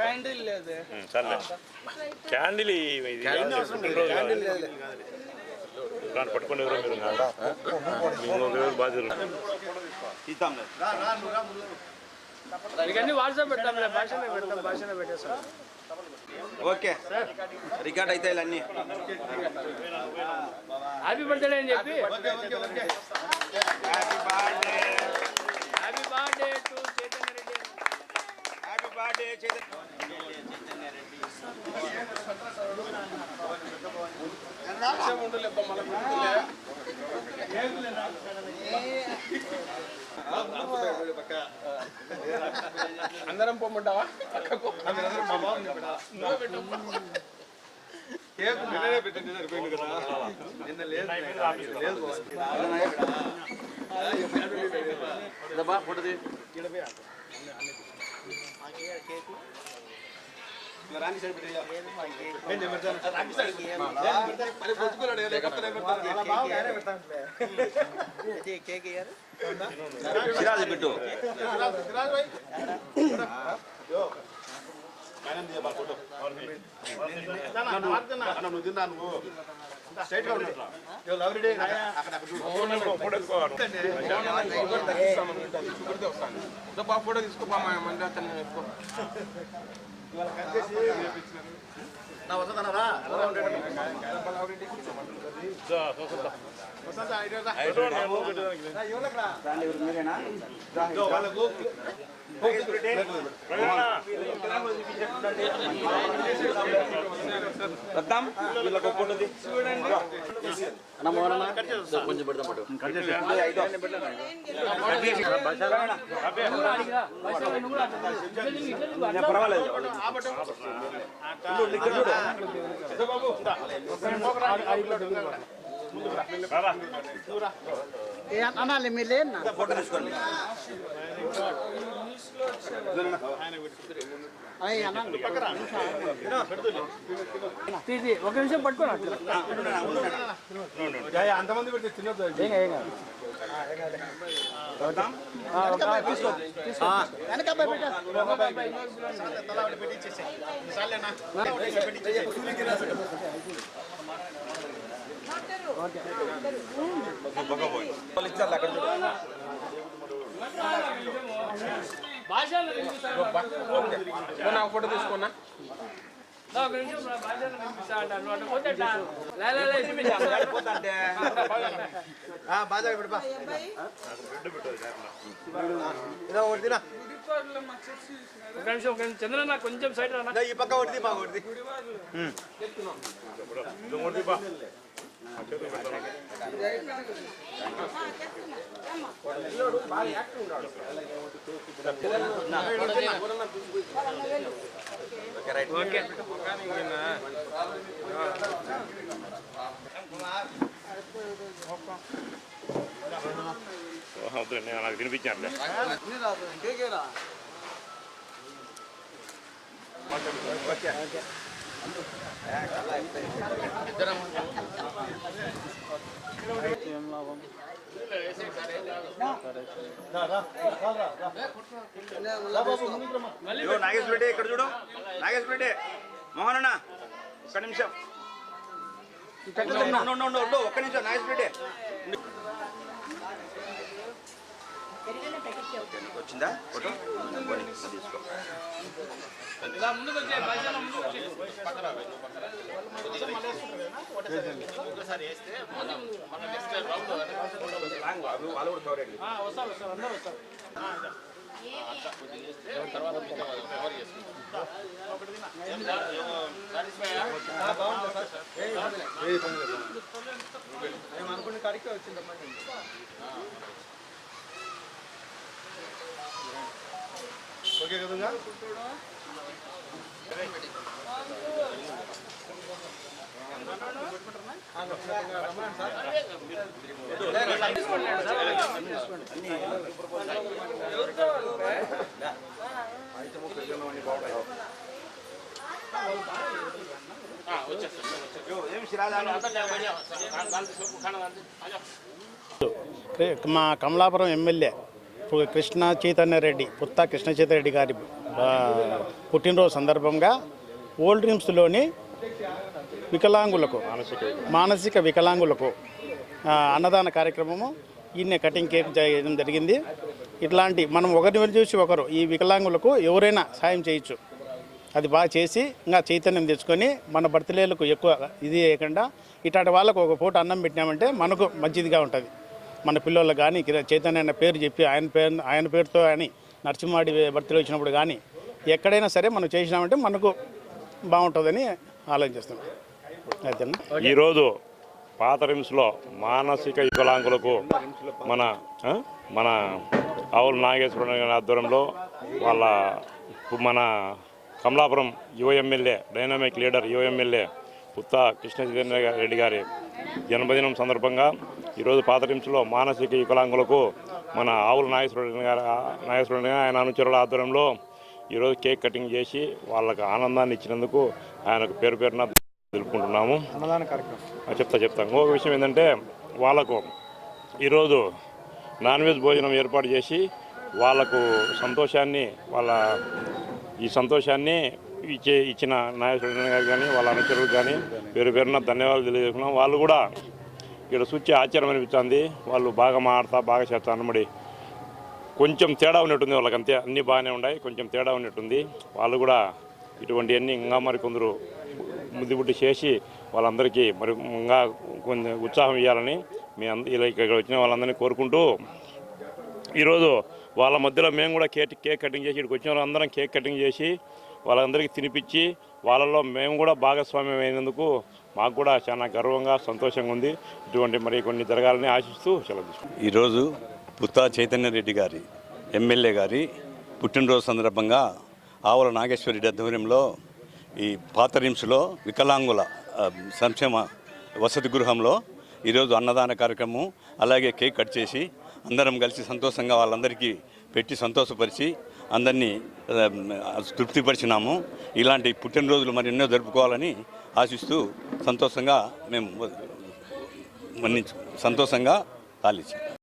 Candle లేదు సర్లే. Candle ఇది క్యాండిల్ దాన్ని పట్టుకుని ఎవరో మీరు బాధ్యులు ఇవన్నీ వాట్సాప్ పెడతాంలే భాషనే పెడతాం భాషనే పెట్టేస్తాం. ఓకే. రికార్డ్ అయితే అన్ని హ్యాపీ బర్త్డే అని చెప్పి. Happy birthday to Chaitanya Reddy happy birthday అందరం పొమ్మంటావా పక్కకు కేక్ నిన్ననే పెట్టండి సరిపోయింది కదా నిన్న లేదు లేదు రాండి సైడ్ సిరాజ్ పెట్టు నువ్వు తిన్నా నువ్వు అక్కడ ఫోటో తీసుకోపా మంది అతను నా వసంతనరా కొంచెం పెడతాం పట్టు పర్వాలేదు అనాలి మీరు లేనా ఫోటో తీసుకోండి ఒక నిమిషం పట్టుకోండి అంతమంది పెడితే తినొద్దు వాళ్ళు భాష ఫోటో తీసుకున్నా బాగా ఒకటి తినా ఒక నిమిషం ఒక నిమిషం చంద్రన్న కొంచెం సైడ్ రా ఇదో ఈ పక్క ఒకటి మా ఒకటి నాకు తినిపించానులే ఇదిగో నాగేశ్వర రెడ్డి ఇక్కడ చూడు. నాగేశ్వర రెడ్డి మోహన్ అన్న ఒక్క నిమిషం. ఒక్క నిమిషం నాగేశ్వర రెడ్డి వచ్చిందా? ఫోటో? తీసుకో వచ్చే వాళ్ళు కూడా కవర్ ఆ, వస్తారు వస్తారు అందరూ వస్తారు మేము అనుకున్న కాడికే వచ్చింది ఓకే కదా మా కమలాపురం ఎమ్మెల్యే కృష్ణ చైతన్య రెడ్డి పుత్త కృష్ణ చైతన్య రెడ్డి గారి పుట్టినరోజు సందర్భంగా ఓల్డ్ డ్రీమ్స్లోని వికలాంగులకు మానసిక వికలాంగులకు అన్నదాన కార్యక్రమము ఈయన కటింగ్ కేక్ చేయడం జరిగింది. ఇట్లాంటి మనం ఒకరిని చూసి ఒకరు ఈ వికలాంగులకు ఎవరైనా సాయం చేయొచ్చు. అది బాగా చేసి ఇంకా చైతన్యం తెచ్చుకొని మన బర్త్డేలకు ఎక్కువ ఇది చేయకుండా ఇట్లాంటి వాళ్ళకు ఒక పూట అన్నం పెట్టినామంటే మనకు మంచిదిగా ఉంటుంది. మన పిల్లలకు కానీ చైతన్య అన్న పేరు చెప్పి ఆయన పేరు ఆయన పేరుతో కానీ నరసింహాడి బర్త్డే వచ్చినప్పుడు కానీ ఎక్కడైనా సరే మనం చేసినామంటే మనకు బాగుంటుందని ఆలోచిస్తున్నాం అయితే ఈరోజు పాత రిమ్స్లో మానసిక వికలాంగులకు మన మన ఆవుల నాగేశ్వరరావు గారి ఆధ్వర్యంలో వాళ్ళ మన కమలాపురం యువ ఎమ్మెల్యే డైనామిక్ లీడర్ యువ ఎమ్మెల్యే పుత్త కృష్ణ రెడ్డి గారి జన్మదినం సందర్భంగా ఈరోజు పాత రిమ్స్లో మానసిక వికలాంగులకు మన ఆవుల నాగేశ్వర గారి నాగేశ్వర గారి ఆయన అనుచరుల ఆధ్వర్యంలో ఈరోజు కేక్ కటింగ్ చేసి వాళ్ళకి ఆనందాన్ని ఇచ్చినందుకు ఆయనకు పేరు పేరున తెలుపుకుంటున్నాము. చెప్తా చెప్తా. ఇంకొక విషయం ఏంటంటే వాళ్ళకు ఈరోజు నాన్ వెజ్ భోజనం ఏర్పాటు చేసి వాళ్ళకు సంతోషాన్ని వాళ్ళ ఈ సంతోషాన్ని ఇచ్చే ఇచ్చిన నాగేశ్వర గారు కానీ వాళ్ళ అనుచరులకు కానీ పేరు పేరున ధన్యవాదాలు తెలియజేస్తున్నాం. వాళ్ళు కూడా ఇక్కడ చూచి ఆశ్చర్యం అనిపిస్తుంది. వాళ్ళు బాగా మాడతా బాగా చేస్తా అన్నమడి కొంచెం తేడా ఉన్నట్టుంది వాళ్ళకి అంతే. అన్నీ బాగానే ఉన్నాయి. కొంచెం తేడా ఉన్నట్టుంది. వాళ్ళు కూడా ఇటువంటివన్నీ ఇంకా మరి కొందరు ముద్దుబుట్టి చేసి వాళ్ళందరికీ మరి ఇంకా కొంచెం ఉత్సాహం ఇవ్వాలని మీ అంద ఇలా ఇక్కడ వచ్చిన వాళ్ళందరినీ కోరుకుంటూ ఈరోజు వాళ్ళ మధ్యలో మేము కూడా కేక్ కేక్ కటింగ్ చేసి ఇక్కడికి వచ్చిన వాళ్ళందరం కేక్ కటింగ్ చేసి వాళ్ళందరికీ తినిపించి వాళ్ళలో మేము కూడా భాగస్వామ్యం అయినందుకు మాకు కూడా చాలా గర్వంగా సంతోషంగా ఉంది. ఇటువంటి మరి కొన్ని జరగాలని ఆశిస్తూ సెలవు ఈరోజు పుత్తా చైతన్య రెడ్డి గారి ఎమ్మెల్యే గారి పుట్టినరోజు సందర్భంగా ఆవుల నాగేశ్వరి ఆధ్వర్యంలో ఈ పాతరిమ్స్లో వికలాంగుల సంక్షేమ వసతి గృహంలో ఈరోజు అన్నదాన కార్యక్రమం అలాగే కేక్ కట్ చేసి అందరం కలిసి సంతోషంగా వాళ్ళందరికీ పెట్టి సంతోషపరిచి అందరినీ తృప్తిపరిచినాము. ఇలాంటి పుట్టినరోజులు మరి ఎన్నో జరుపుకోవాలని ఆశిస్తూ సంతోషంగా మేము సంతోషంగా పాలించాం